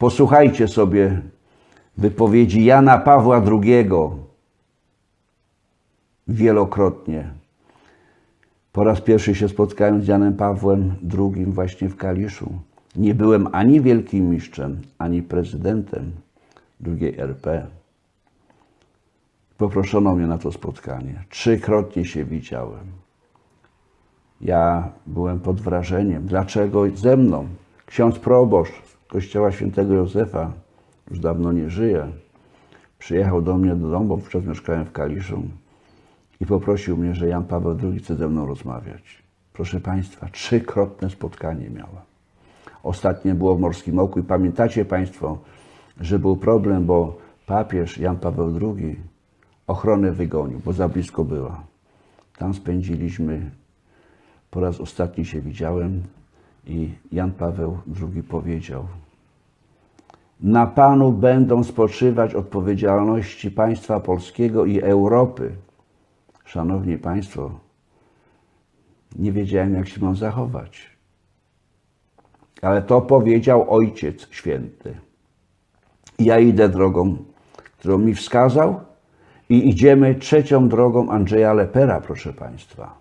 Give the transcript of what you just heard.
Posłuchajcie sobie wypowiedzi Jana Pawła II wielokrotnie. Po raz pierwszy się spotkałem z Janem Pawłem II właśnie w Kaliszu. Nie byłem ani wielkim mistrzem, ani prezydentem II RP. Poproszono mnie na to spotkanie. Trzykrotnie się widziałem. Ja byłem pod wrażeniem. Dlaczego ze mną? Ksiądz proboszcz kościoła świętego Józefa, już dawno nie żyje, przyjechał do mnie do domu, bo wówczas mieszkałem w Kaliszu i poprosił mnie, że Jan Paweł II chce ze mną rozmawiać. Proszę Państwa, trzykrotne spotkanie miała. Ostatnie było w Morskim Oku i pamiętacie Państwo, że był problem, bo papież Jan Paweł II ochronę wygonił, bo za blisko była. Tam spędziliśmy, po raz ostatni się widziałem i Jan Paweł II powiedział, na Panu będą spoczywać odpowiedzialności państwa polskiego i Europy. Szanowni Państwo, nie wiedziałem, jak się mam zachować. Ale to powiedział Ojciec Święty. Ja idę drogą, którą mi wskazał, i idziemy trzecią drogą Andrzeja Lepera, proszę Państwa.